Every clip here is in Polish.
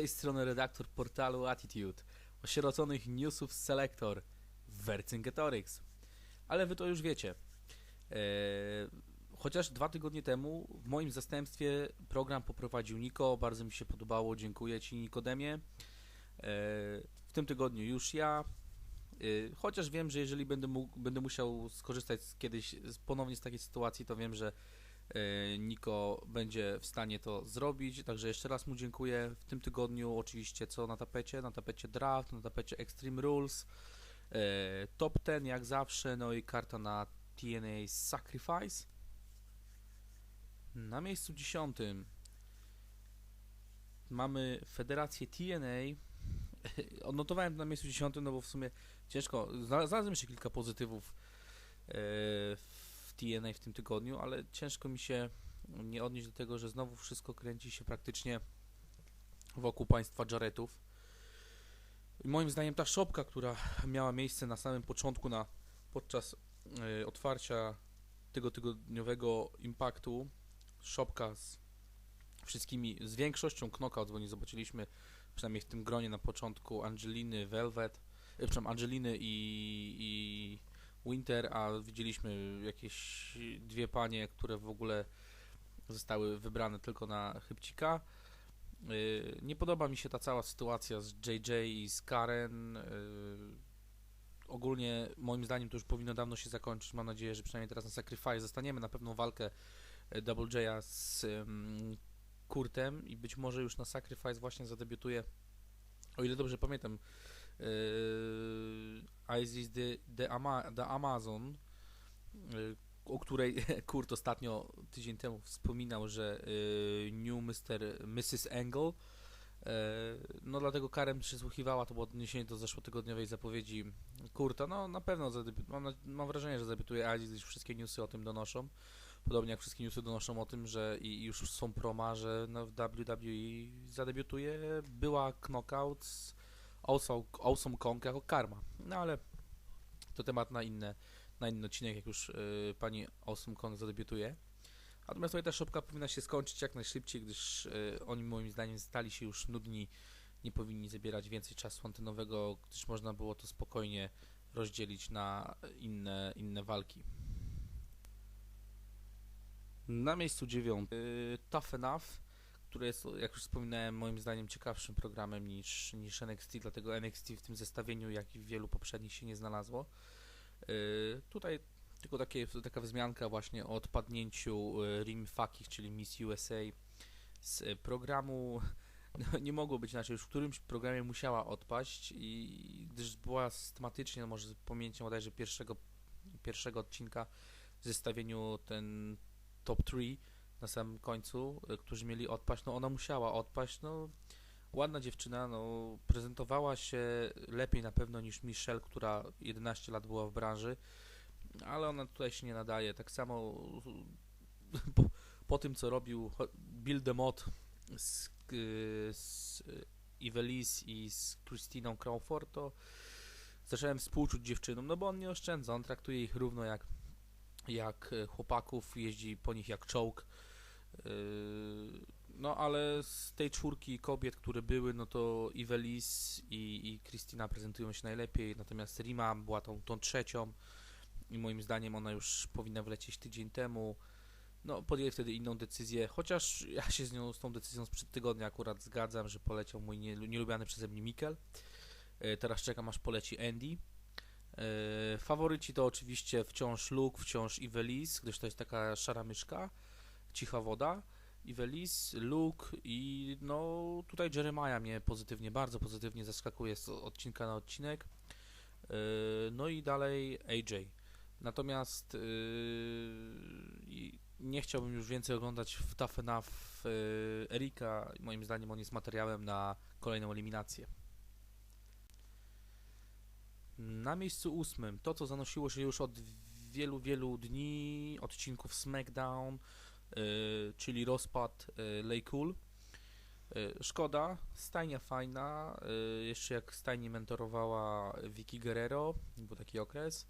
Z tej strony redaktor portalu Attitude, osieroconych newsów Selector, Vercingetorix. Ale Wy to już wiecie. Eee, chociaż dwa tygodnie temu w moim zastępstwie program poprowadził Niko, bardzo mi się podobało, dziękuję Ci Nikodemie. Eee, w tym tygodniu już ja, eee, chociaż wiem, że jeżeli będę, mógł, będę musiał skorzystać z, kiedyś z, ponownie z takiej sytuacji, to wiem, że E, Niko będzie w stanie to zrobić, także jeszcze raz mu dziękuję. W tym tygodniu oczywiście co na tapecie? Na tapecie draft, na tapecie Extreme Rules, e, top 10 jak zawsze, no i karta na TNA Sacrifice. Na miejscu dziesiątym mamy Federację TNA. Odnotowałem to na miejscu dziesiątym, no bo w sumie ciężko, znalazłem jeszcze kilka pozytywów e, w TNA w tym tygodniu, ale ciężko mi się nie odnieść do tego, że znowu wszystko kręci się praktycznie wokół państwa Jarretów. I moim zdaniem ta szopka, która miała miejsce na samym początku, na, podczas y, otwarcia tego tygodniowego impaktu, szopka z wszystkimi, z większością knockout, bo nie zobaczyliśmy przynajmniej w tym gronie na początku Angeliny, Velvet, y, przepraszam, Angeliny i, i Winter, a widzieliśmy jakieś dwie panie, które w ogóle zostały wybrane tylko na chybcika. Y, nie podoba mi się ta cała sytuacja z JJ i z Karen. Y, ogólnie moim zdaniem to już powinno dawno się zakończyć. Mam nadzieję, że przynajmniej teraz na Sacrifice zostaniemy na pewną walkę y, Double J'a z Kurtem i być może już na Sacrifice właśnie zadebiutuje, o ile dobrze pamiętam, Isis the, the, Ama, the Amazon, yy, o której Kurt ostatnio tydzień temu wspominał, że yy, New Mr. Mrs. Angle. No dlatego Karen przysłuchiwała, to było odniesienie do zeszłotygodniowej zapowiedzi Kurta. No na pewno mam, mam wrażenie, że zadebiutuje Isis, gdyż wszystkie newsy o tym donoszą. Podobnie jak wszystkie newsy donoszą o tym, że i już są proma, że no, w WWE zadebiutuje była knockout Awesome, awesome Kong jako karma. No ale to temat na, inne, na inny odcinek, jak już y, pani Awesome Kong zadebiutuje. Natomiast tutaj ta szopka powinna się skończyć jak najszybciej, gdyż y, oni moim zdaniem stali się już nudni, nie powinni zabierać więcej czasu antenowego, gdyż można było to spokojnie rozdzielić na inne, inne walki. Na miejscu dziewiątym y, Tough Enough które jest, jak już wspominałem, moim zdaniem ciekawszym programem niż, niż NXT, dlatego NXT w tym zestawieniu, jak i w wielu poprzednich się nie znalazło. Yy, tutaj tylko takie, taka wzmianka właśnie o odpadnięciu y, Rim Fakich, czyli Miss USA z programu. No, nie mogło być inaczej, już w którymś programie musiała odpaść i gdyż była systematycznie, no może z pamięcią bodajże pierwszego, pierwszego odcinka w zestawieniu ten top 3 na samym końcu, y, którzy mieli odpaść, no ona musiała odpaść, no ładna dziewczyna, no prezentowała się lepiej na pewno niż Michelle, która 11 lat była w branży, ale ona tutaj się nie nadaje, tak samo po, po tym co robił Bill DeMott z, y, z Ivelis i z Christiną Crawford, to zacząłem współczuć dziewczynom, no bo on nie oszczędza, on traktuje ich równo jak jak chłopaków, jeździ po nich jak czołg, no ale z tej czwórki kobiet, które były, no to Ivelis i, i prezentują się najlepiej, natomiast Rima była tą, tą trzecią i moim zdaniem ona już powinna wlecieć tydzień temu. No, podjęli wtedy inną decyzję, chociaż ja się z nią, z tą decyzją sprzed tygodnia akurat zgadzam, że poleciał mój nielubiany przeze mnie Mikkel. Yy, teraz czekam aż poleci Andy. Yy, faworyci to oczywiście wciąż Luke, wciąż Ivelis, gdyż to jest taka szara myszka. Cicha Woda, Ivelis, Luke i no tutaj Jeremiah mnie pozytywnie, bardzo pozytywnie zaskakuje z odcinka na odcinek. Yy, no i dalej AJ. Natomiast yy, nie chciałbym już więcej oglądać w Enough yy, Erika. Moim zdaniem on jest materiałem na kolejną eliminację. Na miejscu ósmym to, co zanosiło się już od wielu, wielu dni, odcinków SmackDown, czyli rozpad y, Lejkul. Y, szkoda, stajnia fajna, jeszcze jak stajni mentorowała Vicky Guerrero, był taki okres.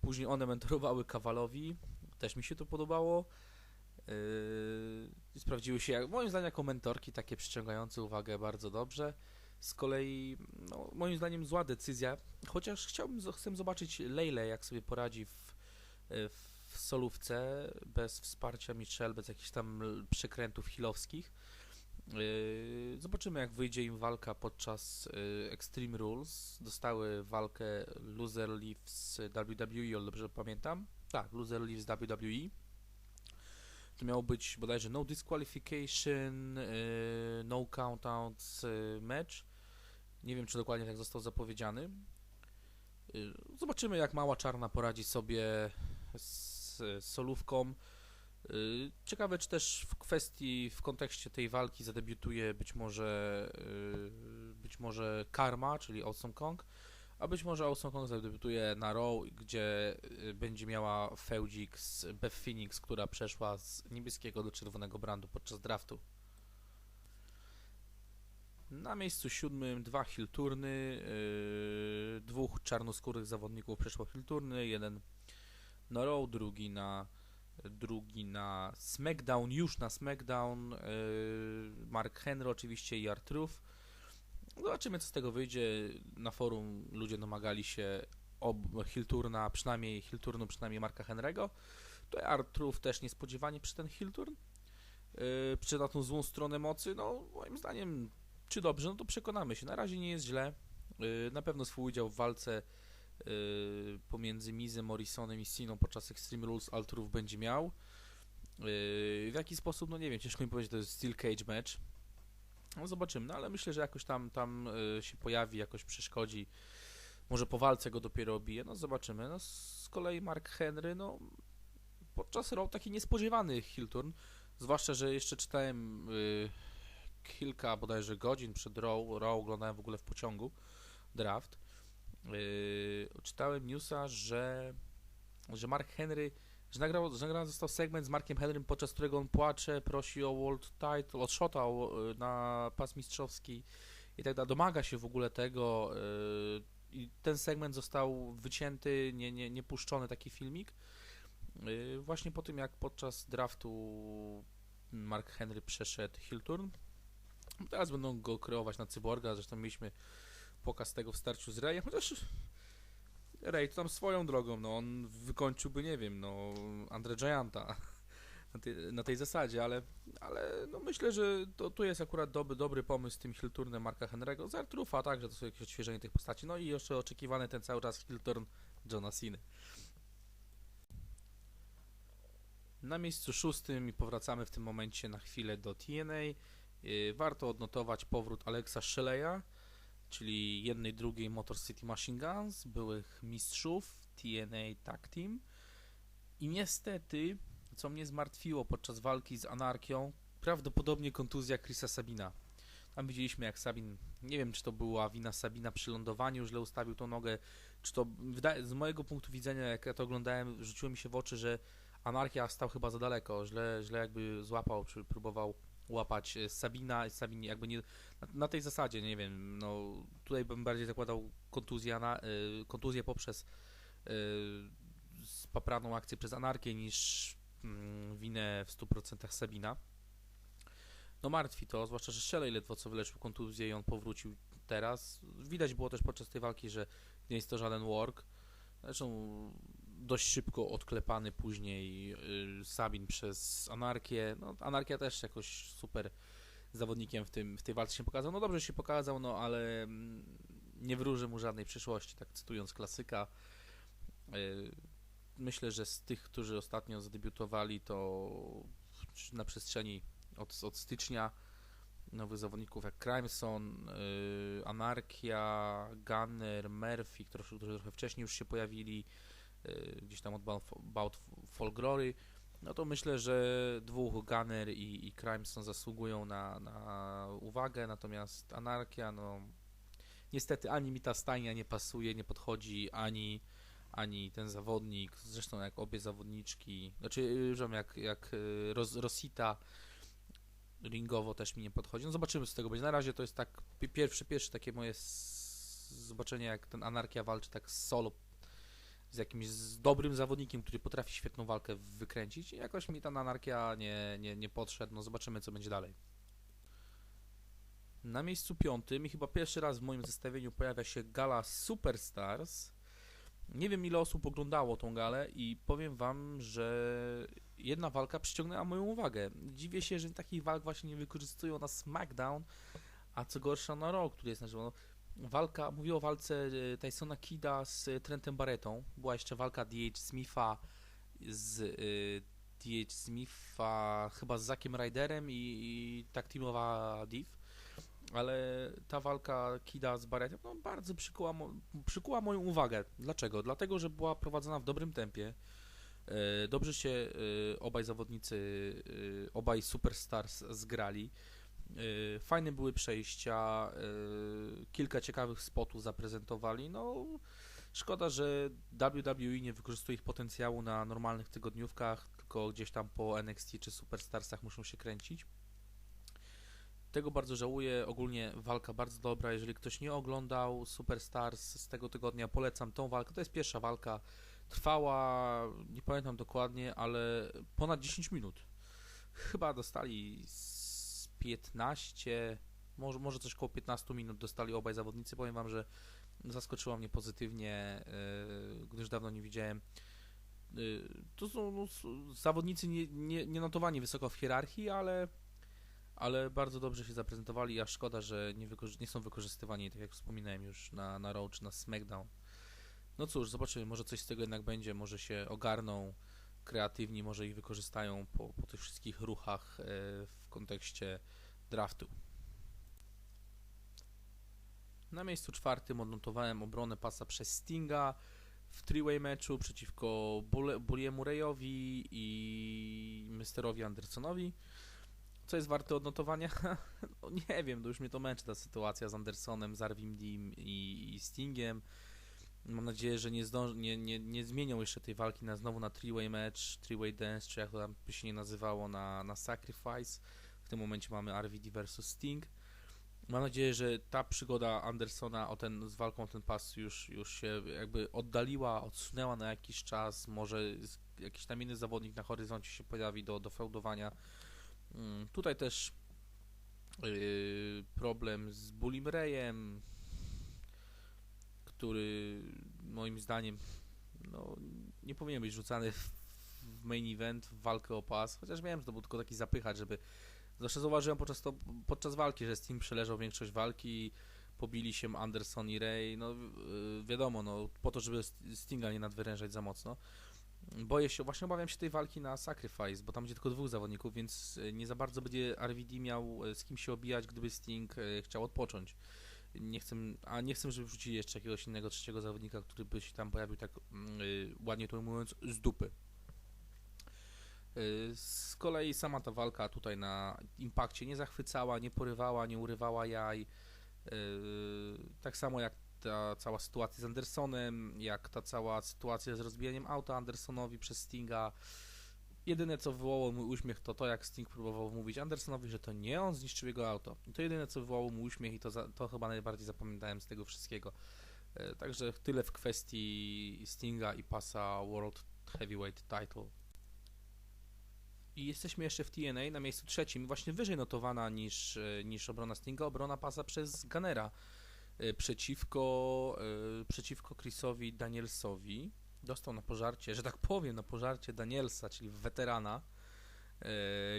Później one mentorowały Kawalowi, też mi się to podobało. Sprawdziły się, jak, moim zdaniem, jako mentorki, takie przyciągające uwagę bardzo dobrze. Z kolei, no, moim zdaniem, zła decyzja, chociaż chciałbym, chcę zobaczyć Leyle, jak sobie poradzi w, w solówce, bez wsparcia Michelle, bez jakichś tam przekrętów hilowskich. Yy, zobaczymy, jak wyjdzie im walka podczas yy, Extreme Rules. Dostały walkę Loser Leaves WWE, o dobrze pamiętam. Tak, Loser Leaves WWE. To miało być bodajże no disqualification, yy, no countouts match. Nie wiem, czy dokładnie tak został zapowiedziany. Zobaczymy, jak mała czarna poradzi sobie z solówką. Y, ciekawe, czy też w kwestii, w kontekście tej walki zadebiutuje być może y, być może Karma, czyli Awesome Kong, a być może Awesome Kong zadebiutuje na Raw, gdzie y, będzie miała feudzik z Beth Phoenix, która przeszła z niebieskiego do czerwonego brandu podczas draftu. Na miejscu siódmym dwa hill turny, yy, dwóch czarnoskórych zawodników przeszło hill turny, jeden na Raw, drugi na drugi na SmackDown, już na SmackDown, yy, Mark Henry oczywiście i Artruf. Zobaczymy, co z tego wyjdzie. Na forum ludzie domagali się ob Hilturna, przynajmniej Hilturnu, przynajmniej Marka Henry'ego. To Artruf też niespodziewanie przy ten Hilturn. Yy, przy na tą złą stronę mocy, no moim zdaniem, czy dobrze, no to przekonamy się. Na razie nie jest źle. Yy, na pewno swój udział w walce pomiędzy Mizem, Morrisonem i Siną podczas Extreme Rules Alturów będzie miał. Y, w jaki sposób, no nie wiem, ciężko mi powiedzieć, to jest Steel Cage match. No zobaczymy, no ale myślę, że jakoś tam, tam y, się pojawi, jakoś przeszkodzi. Może po walce go dopiero obije, no zobaczymy. No z kolei Mark Henry, no podczas Raw taki niespodziewany heel turn, zwłaszcza, że jeszcze czytałem y, kilka bodajże godzin przed Raw, Raw oglądałem w ogóle w pociągu draft czytałem newsa, że, że Mark Henry, że nagrał, że nagrał został segment z Markiem Henrym, podczas którego on płacze, prosi o world title, o shota yy, na pas mistrzowski i tak dalej. Domaga się w ogóle tego yy, i ten segment został wycięty, nie, nie, nie puszczony taki filmik. Yy, właśnie po tym, jak podczas draftu Mark Henry przeszedł Hilturn. Teraz będą go kreować na cyborga, zresztą mieliśmy pokaz tego w starciu z Rayem, chociaż Ray to tam swoją drogą, no on wykończyłby, nie wiem, no Andre Gianta na, tej, na tej zasadzie, ale, ale no myślę, że to, tu jest akurat dobry, dobry pomysł z tym Hilturnem Marka Henry'ego, z Artrufa także to są jakieś odświeżenie tych postaci, no i jeszcze oczekiwany ten cały czas Hilturn Johna Cena. Na miejscu szóstym i powracamy w tym momencie na chwilę do TNA. Yy, warto odnotować powrót Alexa Shelley'a, czyli jednej, drugiej Motor City Machine Guns, byłych mistrzów TNA Tag Team. I niestety, co mnie zmartwiło podczas walki z Anarchią, prawdopodobnie kontuzja Chrisa Sabina. Tam widzieliśmy, jak Sabin, nie wiem, czy to była wina Sabina przy lądowaniu, źle ustawił tą nogę, czy to, z mojego punktu widzenia, jak ja to oglądałem, rzuciło mi się w oczy, że Anarchia stał chyba za daleko, źle, źle jakby złapał, czy próbował łapać e, Sabina, Sabin jakby nie, na, na, tej zasadzie, nie wiem, no tutaj bym bardziej zakładał kontuzję, na, y, kontuzję poprzez y, akcję przez anarchię niż y, winę w 100% Sabina. No martwi to, zwłaszcza, że Shelley ledwo co wyleczył kontuzję i on powrócił teraz. Widać było też podczas tej walki, że nie jest to żaden work. Zresztą dość szybko odklepany później y, Sabin przez Anarkię. No, Anarkia też jakoś super zawodnikiem w, tym, w tej walce się pokazał. No dobrze się pokazał, no ale mm, nie wróży mu żadnej przyszłości, tak cytując klasyka. Y, myślę, że z tych, którzy ostatnio zadebiutowali, to na przestrzeni od, od stycznia nowych zawodników jak Crimeson, y, Anarkia, Gunner, Murphy, którzy, którzy trochę wcześniej już się pojawili, gdzieś tam od Bout Fall Glory, no to myślę, że dwóch Gunner i, i Crimeson zasługują na, na uwagę, natomiast Anarchia, no niestety ani mi ta stajnia nie pasuje, nie podchodzi, ani ani ten zawodnik, zresztą jak obie zawodniczki, znaczy, że jak, jak y, Ros, Rosita ringowo też mi nie podchodzi. No zobaczymy, co tego będzie. Na razie to jest tak pierwsze, pierwsze takie moje zobaczenie, jak ten Anarchia walczy tak solo z jakimś z dobrym zawodnikiem, który potrafi świetną walkę wykręcić. I jakoś mi ta anarchia nie, nie, nie podszedł. No zobaczymy, co będzie dalej. Na miejscu piątym i chyba pierwszy raz w moim zestawieniu pojawia się gala Superstars. Nie wiem ile osób oglądało tą galę i powiem wam, że jedna walka przyciągnęła moją uwagę. Dziwię się, że takich walk właśnie nie wykorzystują na SmackDown, a co gorsza na Raw, który jest na żywo. Walka, mówię o walce e, Tysona Kida z Trentem Barrettą. Była jeszcze walka DH Smitha z y, DH Smitha chyba z Zakiem Ryderem i, i tak teamowa Div ale ta walka Kida z Barrettem no, bardzo przykuła, przykuła moją uwagę. Dlaczego? Dlatego, że była prowadzona w dobrym tempie. E, dobrze się e, obaj zawodnicy, e, obaj superstars zgrali. E, fajne były przejścia, e, kilka ciekawych spotów zaprezentowali. No, szkoda, że WWE nie wykorzystuje ich potencjału na normalnych tygodniówkach, tylko gdzieś tam po NXT czy Superstarsach muszą się kręcić. Tego bardzo żałuję. Ogólnie walka bardzo dobra. Jeżeli ktoś nie oglądał Superstars z tego tygodnia, polecam tą walkę. To jest pierwsza walka. Trwała, nie pamiętam dokładnie, ale ponad 10 minut. Chyba dostali 15, może, może coś około 15 minut dostali obaj zawodnicy. Powiem Wam, że zaskoczyła mnie pozytywnie, yy, gdyż dawno nie widziałem. Yy, to są no, zawodnicy nie, nie, nie notowani wysoko w hierarchii, ale ale bardzo dobrze się zaprezentowali, a szkoda, że nie, nie są wykorzystywani, tak jak wspominałem już, na, na Raw czy na SmackDown. No cóż, zobaczymy, może coś z tego jednak będzie, może się ogarną kreatywni, może ich wykorzystają po, po tych wszystkich ruchach e, w kontekście draftu. Na miejscu czwartym odnotowałem obronę pasa przez Stinga w three-way meczu przeciwko Bulliemu Rayowi i Mysterowi Andersonowi. Co jest warte odnotowania? no nie wiem, to już mnie to męczy ta sytuacja z Andersonem, z Arvim Dim i, i Stingiem. Mam nadzieję, że nie, zdąż, nie, nie, nie zmienią jeszcze tej walki na znowu na three-way match, three-way dance, czy jak to tam by się nie nazywało, na, na sacrifice. W tym momencie mamy RVD versus Sting. Mam nadzieję, że ta przygoda Andersona o ten, z walką o ten pas już, już się jakby oddaliła, odsunęła na jakiś czas. Może jakiś tam inny zawodnik na horyzoncie się pojawi do, do feudowania Mm, tutaj też yy, problem z Bullim Rayem, który moim zdaniem no, nie powinien być rzucany w, main event, w walkę o pas, chociaż wiem, że to był tylko taki zapychać, żeby... Zawsze zauważyłem podczas, to, podczas walki, że Steam przeleżał większość walki, pobili się Anderson i Ray, no yy, wiadomo, no po to, żeby Stinga nie nadwyrężać za mocno. Boję się, właśnie obawiam się tej walki na Sacrifice, bo tam będzie tylko dwóch zawodników, więc e, nie za bardzo będzie RVD miał e, z kim się obijać, gdyby Sting chciał odpocząć. Nie chcę, a nie chcę, żeby wrzucili jeszcze jakiegoś innego trzeciego zawodnika, który by się tam pojawił tak yy, ładnie to mówiąc z dupy. Z kolei sama ta walka tutaj na impakcie nie zachwycała, nie porywała, nie urywała jaj. tak samo jak ta cała sytuacja z Andersonem, jak ta cała sytuacja z rozbijaniem auta Andersonowi przez Stinga. Jedyne co wywołało mój uśmiech to to, jak Sting próbował mówić Andersonowi, że to nie on zniszczył jego auto. I to jedyne co wywołało mój uśmiech i to, za, to chyba najbardziej zapamiętałem z tego wszystkiego. E, także tyle w kwestii Stinga i pasa World Heavyweight Title. I jesteśmy jeszcze w TNA na miejscu trzecim, właśnie wyżej notowana niż, e, niż obrona Stinga, obrona pasa przez Gunnera. Y, przeciwko, y, przeciwko Chrisowi Danielsowi. Dostał na pożarcie, że tak powiem, na pożarcie Danielsa, czyli weterana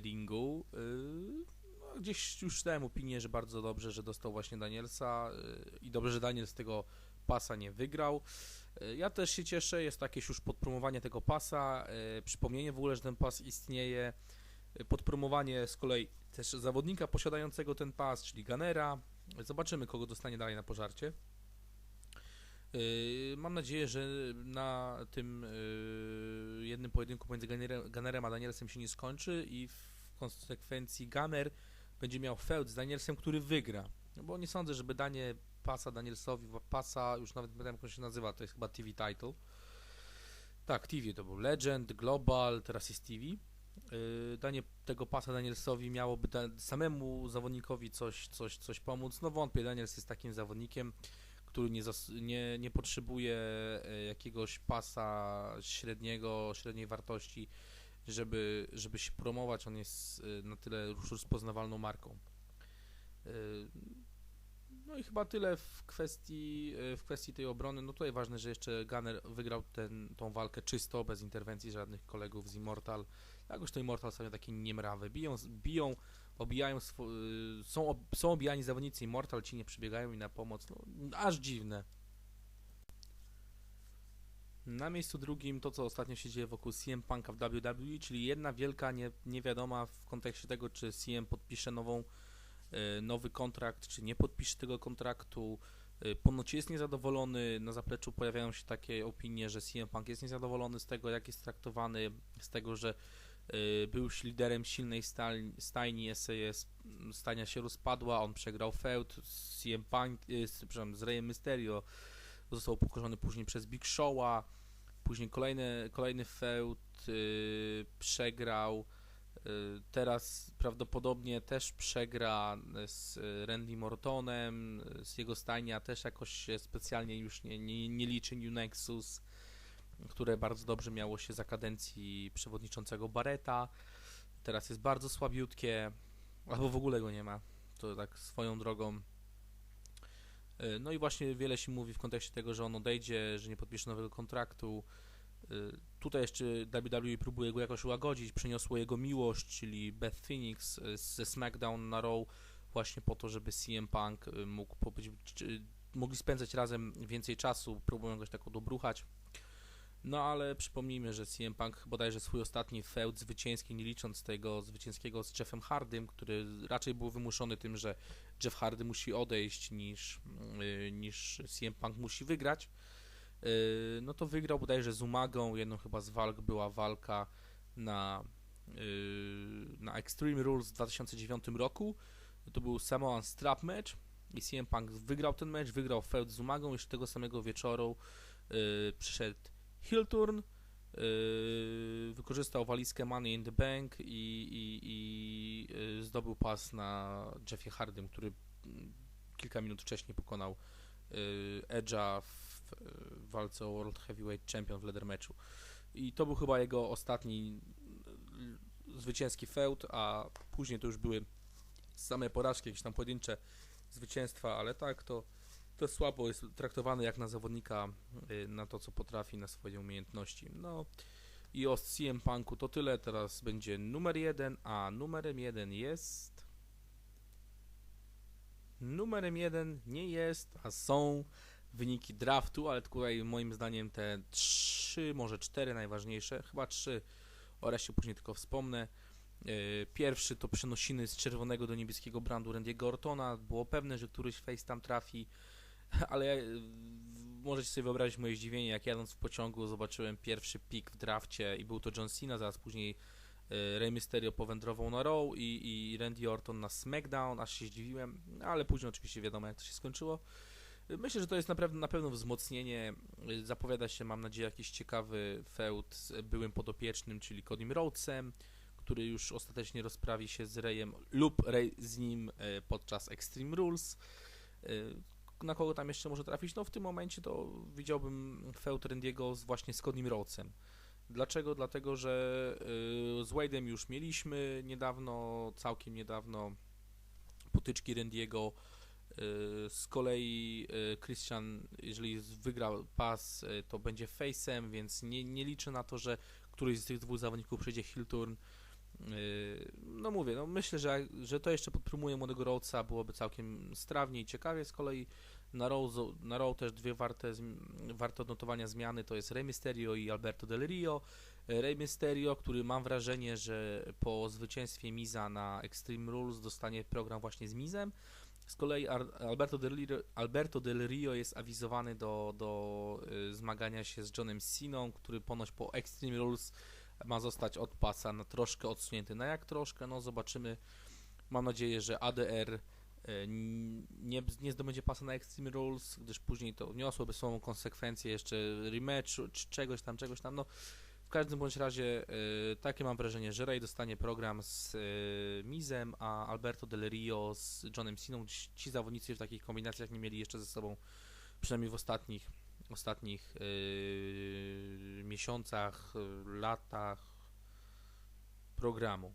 ringu. No, gdzieś już dałem opinię, że bardzo dobrze, że dostał właśnie Danielsa i dobrze, że Daniel z tego pasa nie wygrał. Ja też się cieszę, jest jakieś już podpromowanie tego pasa, przypomnienie w ogóle, że ten pas istnieje, podpromowanie z kolei też zawodnika posiadającego ten pas, czyli Ganera, Zobaczymy, kogo dostanie dalej na pożarcie. Mam nadzieję, że na tym jednym pojedynku między Gunnerem a Danielsem się nie skończy i w konsekwencji Gunner będzie miał feud z Danielsem, który wygra. No bo nie sądzę, żeby danie pasa Danielsowi, pasa, już nawet nie wiem jak się nazywa, to jest chyba TV title. Tak, TV to był Legend, Global, teraz jest TV. Y, danie tego pasa Danielsowi miałoby da samemu zawodnikowi coś, coś, coś pomóc. No wątpię, Daniels jest takim zawodnikiem, który nie, nie, nie potrzebuje e, jakiegoś pasa średniego, średniej wartości, żeby, żeby się promować. On jest e, na tyle już rozpoznawalną marką. E, No i chyba tyle w kwestii, e, w kwestii tej obrony. No tutaj ważne, że jeszcze Gunner wygrał ten, tą walkę czysto, bez interwencji żadnych kolegów z Immortal. Jakoś to Immortal są takie niemrawe. Biją, biją obijają, y, są, ob, są obijani zawodnicy Immortal, ci nie przybiegają mi na pomoc, no, aż dziwne. Na miejscu drugim to, co ostatnio się dzieje wokół CM Punk'a w WWE, czyli jedna wielka nie, niewiadoma w kontekście tego, czy CM podpisze nową, nowy kontrakt, czy nie podpisze tego kontraktu. Y, Ponoć jest niezadowolony, na zapleczu pojawiają się takie opinie, że CM Punk jest niezadowolony z tego, jak jest traktowany, z tego, że y, był liderem silnej stajni. SAS, m, stajnia się rozpadła, on przegrał feud. Z CM Punk, z, przepraszam, z Mysterio, został pokorzony później przez Big Show'a, później kolejny, kolejny feud przegrał, teraz prawdopodobnie też przegra z y, Randy Mortonem, z jego stajnia też jakoś się specjalnie już nie, nie, nie liczy New Nexus, które bardzo dobrze miało się za kadencji przewodniczącego Barreta. Teraz jest bardzo słabiutkie, albo w ogóle go nie ma. To tak swoją drogą. Y, No i właśnie wiele się mówi w kontekście tego, że on odejdzie, że nie podpisze nowego kontraktu. Y, Tutaj jeszcze WWE próbuje go jakoś ułagodzić. Przeniosło jego miłość, czyli Beth Phoenix y, ze SmackDown na Raw, właśnie po to, żeby CM Punk y, mógł pobyć, mogli spędzać razem więcej czasu. Próbują go tak odobruchać. No ale przypomnijmy, że CM Punk bodajże swój ostatni feud zwycięski, nie licząc tego zwycięskiego z Jeffem Hardym, który raczej był wymuszony tym, że Jeff Hardy musi odejść niż, niż CM Punk musi wygrać. Yy, no to wygrał bodajże z Umagą, jedną chyba z walk była walka na, yy, na Extreme Rules w 2009 roku. To był Samoan Strap Match i CM Punk wygrał ten mecz, wygrał feud z Umagą, jeszcze tego samego wieczoru yy, przyszedł heel turn, wykorzystał walizkę Money in the Bank i, i, i zdobył pas na Jeffie Hardym, który mm, kilka minut wcześniej pokonał Edge'a w yy, walce o World Heavyweight Champion w leather. I to był chyba jego ostatni yy, zwycięski feud, a później to już były same porażki, jakieś tam pojedyncze zwycięstwa, ale tak to to słabo jest traktowany jak na zawodnika, y, na to co potrafi, na swoje umiejętności. No i o CM Punku to tyle. Teraz będzie numer jeden, a numerem jeden jest. Numerem jeden nie jest, a są wyniki draftu, ale tutaj moim zdaniem te trzy, może cztery najważniejsze, chyba trzy, o reszcie później tylko wspomnę. Yy, Pierwszy to przenosiny z czerwonego do niebieskiego brandu Randy'ego Ortona. Było pewne, że któryś face tam trafi, ale yy, możecie sobie wyobrazić moje zdziwienie, jak jadąc w pociągu zobaczyłem pierwszy pik w drafcie i był to John Cena, zaraz później yy, Rey Mysterio powędrował na Raw i, i Randy Orton na SmackDown, aż się zdziwiłem, ale później oczywiście wiadomo jak to się skończyło. Myślę, że to jest naprawdę na pewno wzmocnienie. Zapowiada się, mam nadzieję, jakiś ciekawy feud z byłym podopiecznym, czyli Codym Rhodesem który już ostatecznie rozprawi się z Reyem lub Rey z nim e, podczas Extreme Rules. E, Na kogo tam jeszcze może trafić? No w tym momencie to widziałbym feud Randy'ego z właśnie z Codym Rhodesem. Dlaczego? Dlatego, że e, z Wade'em już mieliśmy niedawno, całkiem niedawno potyczki Randy'ego. E, Z kolei e, Christian, jeżeli wygra pas, e, to będzie face'em, więc nie, nie liczę na to, że któryś z tych dwóch zawodników przejdzie heel turn. No mówię, no myślę, że, że to jeszcze podpromuje młodego Rhodesa, byłoby całkiem strawnie i ciekawie. Z kolei na Raw, na Raw też dwie warte, warte odnotowania zmiany to jest Rey Mysterio i Alberto Del Rio. Rey Mysterio, który mam wrażenie, że po zwycięstwie Miza na Extreme Rules dostanie program właśnie z Mizem. Z kolei Alberto Del Rio, Alberto Del Rio jest awizowany do, do y, zmagania się z Johnem Siną, który ponoć po Extreme Rules ma zostać od pasa na troszkę odsunięty. Na jak troszkę? No zobaczymy. Mam nadzieję, że ADR y, nie, nie zdobędzie pasa na Extreme Rules, gdyż później to niosłoby sobą konsekwencje jeszcze rematchu, czy czegoś tam, czegoś tam. No, każdym bądź razie y, takie mam wrażenie, że Ray dostanie program z y, Mizem, a Alberto Del Rio z Johnem Siną. Ci zawodnicy w takich kombinacjach nie mieli jeszcze ze sobą przynajmniej w ostatnich, ostatnich yy, miesiącach, latach programu.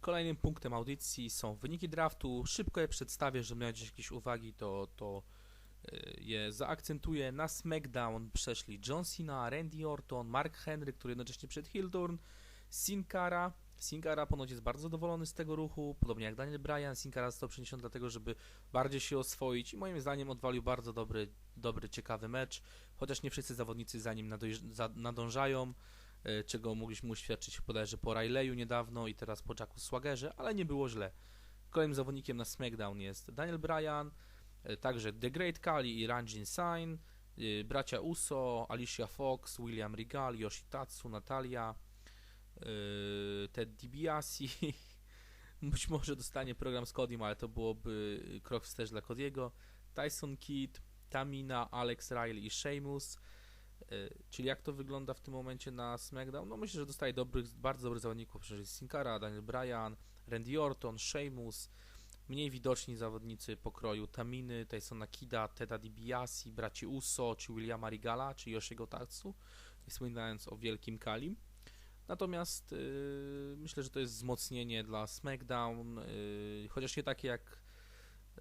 Kolejnym punktem audycji są wyniki draftu. Szybko je przedstawię, żeby mieć jakieś uwagi, to, to je zaakcentuję. Na SmackDown przeszli John Cena, Randy Orton, Mark Henry, który jednocześnie przed Hildorn, Sin Cara. Sin Cara ponoć jest bardzo zadowolony z tego ruchu, podobnie jak Daniel Bryan. Sin Cara został przeniesiony dlatego, żeby bardziej się oswoić i moim zdaniem odwalił bardzo dobry, dobry ciekawy mecz, chociaż nie wszyscy zawodnicy za nim nadążają e, czego mogliśmy uświadczyć bodajże po Rileyu niedawno i teraz po Jacku Swagerze, ale nie było źle. Kolejnym zawodnikiem na SmackDown jest Daniel Bryan, e, także The Great Kali i Ranjin Sign, e, bracia Uso, Alicia Fox, William Regal, Yoshitatsu, Natalia, e, Ted DiBiase. Być może dostanie program z Codym, ale to byłoby krok wstecz dla Cody'ego. Tyson Kidd, Tamina, Alex Riley i Sheamus. Czyli jak to wygląda w tym momencie na SmackDown? No myślę, że dostaje dobrych, bardzo dobrych zawodników, przecież jest Sin Cara, Daniel Bryan, Randy Orton, Sheamus, mniej widoczni zawodnicy pokroju Taminy, Tysona Kida, Teda DiBiase, braci Uso, czy Williama Regala, czy Yoshiego Tatsu, nie wspominając o wielkim Kalim. Natomiast yy, myślę, że to jest wzmocnienie dla SmackDown, yy, chociaż nie takie jak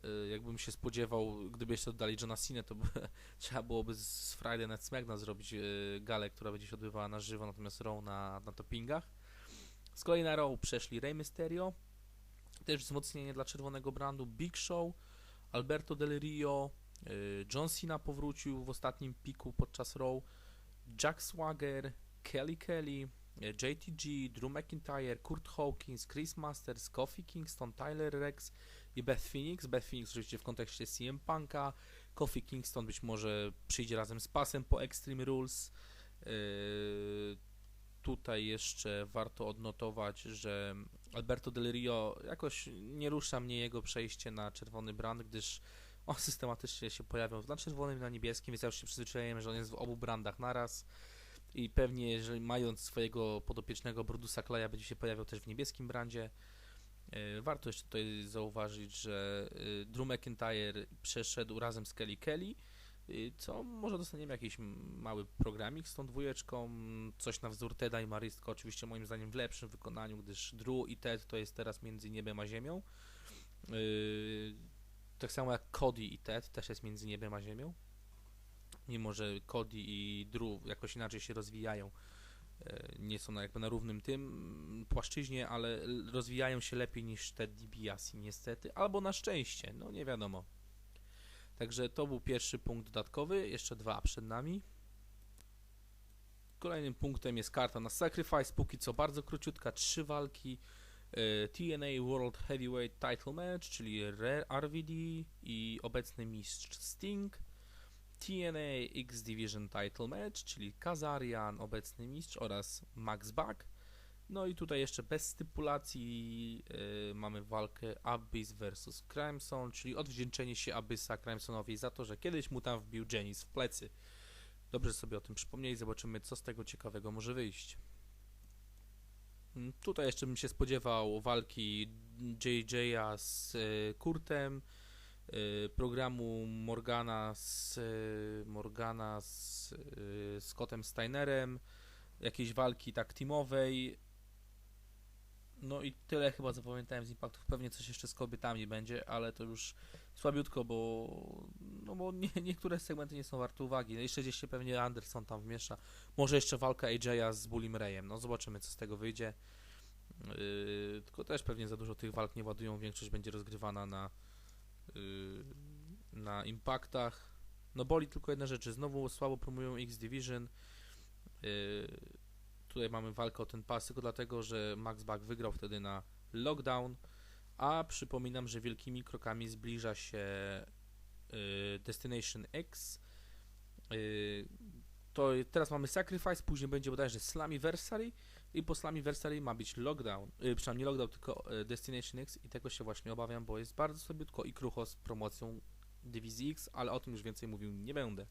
yy, jakbym się spodziewał, gdyby jeszcze oddali Johna Cena, to by, trzeba byłoby z Friday Night SmackDown zrobić yy, galę, która będzie się odbywała na żywo, natomiast Raw na, na toppingach. Z kolei na Raw przeszli Rey Mysterio, też wzmocnienie dla czerwonego brandu, Big Show, Alberto Del Rio, yy, John Cena powrócił w ostatnim piku podczas Raw, Jack Swagger, Kelly Kelly, yy, JTG, Drew McIntyre, Kurt Hawkins, Chris Masters, Kofi Kingston, Tyler Rex i Beth Phoenix. Beth Phoenix oczywiście w kontekście CM Punka. Kofi Kingston być może przyjdzie razem z pasem po Extreme Rules. Yy, tutaj jeszcze warto odnotować, że Alberto Del Rio jakoś nie rusza mnie jego przejście na czerwony brand, gdyż on systematycznie się pojawiał na czerwonym i na niebieskim, więc ja już się przyzwyczaiłem, że on jest w obu brandach naraz i pewnie, jeżeli mając swojego podopiecznego Brudusa Kleja będzie się pojawiał też w niebieskim brandzie. Yy, Warto jeszcze tutaj zauważyć, że yy, Drew McIntyre przeszedł razem z Kelly Kelly, co może dostaniemy jakiś mały programik z tą dwójeczką, coś na wzór Teda i Maristko, oczywiście moim zdaniem w lepszym wykonaniu, gdyż Drew i Ted to jest teraz między niebem a ziemią. Yy, Tak samo jak Cody i Ted też jest między niebem a ziemią. Mimo, że Cody i Drew jakoś inaczej się rozwijają, e, nie są jakby na równym tym płaszczyźnie, ale rozwijają się lepiej niż Ted DiBiase niestety, albo na szczęście, no nie wiadomo. Także to był pierwszy punkt dodatkowy, jeszcze dwa przed nami. Kolejnym punktem jest karta na Sacrifice, póki co bardzo króciutka, trzy walki. e, TNA World Heavyweight Title Match, czyli RVD i obecny mistrz Sting. TNA X Division Title Match, czyli Kazarian, obecny mistrz oraz Max Buck. No i tutaj jeszcze bez stipulacji e, mamy walkę Abyss vs Crimson, czyli odwdzięczenie się Abyssa Crimsonowi za to, że kiedyś mu tam wbił Janice w plecy. Dobrze sobie o tym przypomnieli, zobaczymy co z tego ciekawego może wyjść. Mm, Tutaj jeszcze bym się spodziewał walki JJ'a z e, Kurtem, e, programu Morgana z e, Morgana z Scottem Steinerem, jakiejś walki tak teamowej. No i tyle chyba zapamiętałem z Impactów. Pewnie coś jeszcze z kobietami będzie, ale to już słabiutko, bo no bo nie, niektóre segmenty nie są warte uwagi. No jeszcze gdzieś się pewnie Anderson tam wmiesza. Może jeszcze walka AJ'a z Bullim Rayem. No zobaczymy co z tego wyjdzie. Yy, tylko też pewnie za dużo tych walk nie ładują. Większość będzie rozgrywana na yy, na Impactach. No boli tylko jedna rzecz. Znowu słabo promują X Division. Yy, tutaj mamy walkę o ten pas tylko dlatego, że Max Buck wygrał wtedy na Lockdown. A przypominam, że wielkimi krokami zbliża się yy, Destination X. Yy, to teraz mamy Sacrifice, później będzie bodajże Slammiversary i po Slammiversary ma być Lockdown, yy, przynajmniej nie Lockdown, tylko Destination X i tego się właśnie obawiam, bo jest bardzo słabiutko i krucho z promocją Dywizji X, ale o tym już więcej mówił nie będę,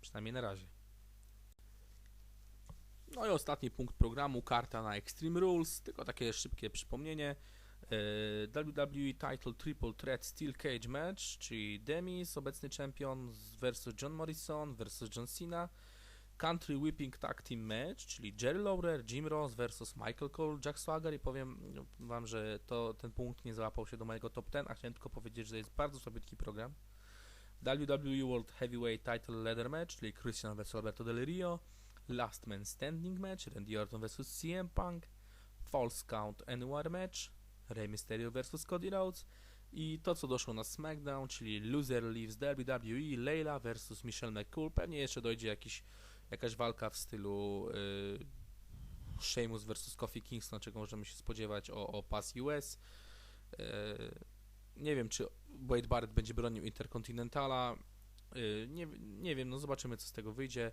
przynajmniej na razie. No i ostatni punkt programu, karta na Extreme Rules, tylko takie szybkie przypomnienie. E, WWE Title Triple Threat Steel Cage Match, czyli Demis, obecny champion z- versus John Morrison versus John Cena. Country Whipping Tag Team Match, czyli Jerry Lawler, Jim Ross versus Michael Cole, Jack Swagger i powiem wam, że to, ten punkt nie załapał się do mojego top 10, a chciałem tylko powiedzieć, że jest bardzo słabiutki program. WWE World Heavyweight Title Ladder Match, czyli Christian vs Alberto Del Rio, Last Man Standing Match, Randy Orton vs CM Punk, False Count Anywhere Match, Rey Mysterio vs Cody Rhodes i to co doszło na SmackDown, czyli Loser Leaves WWE, Layla vs Michelle McCool, pewnie jeszcze dojdzie jakiś, jakaś walka w stylu yy, Sheamus vs Kofi Kingston, czego możemy się spodziewać o, o Pass US. Yy, nie wiem, czy Wade Barrett będzie bronił Interkontynentala. Yy, nie, nie wiem, no zobaczymy, co z tego wyjdzie.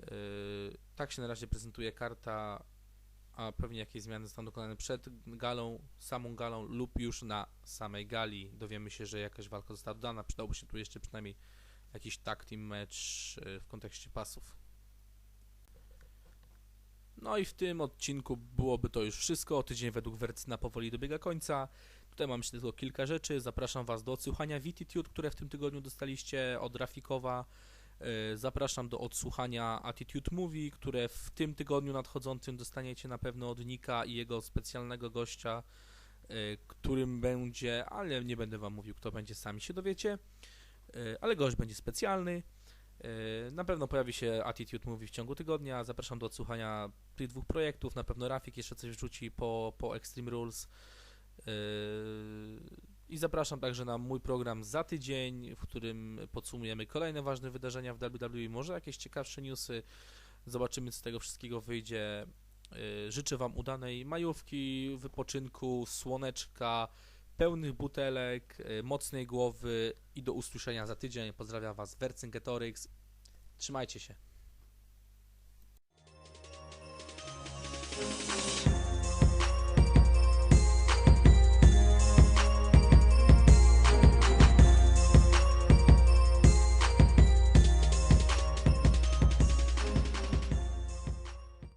Yy, tak się na razie prezentuje karta, a pewnie jakieś zmiany zostaną dokonane przed galą, samą galą lub już na samej gali. Dowiemy się, że jakaś walka została dodana. Przydałby się tu jeszcze przynajmniej jakiś tag team match yy, w kontekście pasów. No i w tym odcinku byłoby to już wszystko. Tydzień według Wercyna powoli dobiega końca. Tutaj mam jeszcze tylko kilka rzeczy. Zapraszam Was do odsłuchania Vititude, które w tym tygodniu dostaliście od Rafikowa. Yy, Zapraszam do odsłuchania Attitude Movie, które w tym tygodniu nadchodzącym dostaniecie na pewno od Nika i jego specjalnego gościa, yy, którym będzie, ale nie będę Wam mówił, kto będzie, sami się dowiecie. Yy, Ale gość będzie specjalny. Na pewno pojawi się Attitude Movie w ciągu tygodnia. Zapraszam do odsłuchania tych dwóch projektów. Na pewno Rafik jeszcze coś wrzuci po, po Extreme Rules. I zapraszam także na mój program za tydzień, w którym podsumujemy kolejne ważne wydarzenia w WWE, może jakieś ciekawsze newsy. Zobaczymy, co z tego wszystkiego wyjdzie. Yy, Życzę Wam udanej majówki, wypoczynku, słoneczka, pełnych butelek, yy, mocnej głowy i do usłyszenia za tydzień. Pozdrawiam Was, Vercingetorix. Trzymajcie się.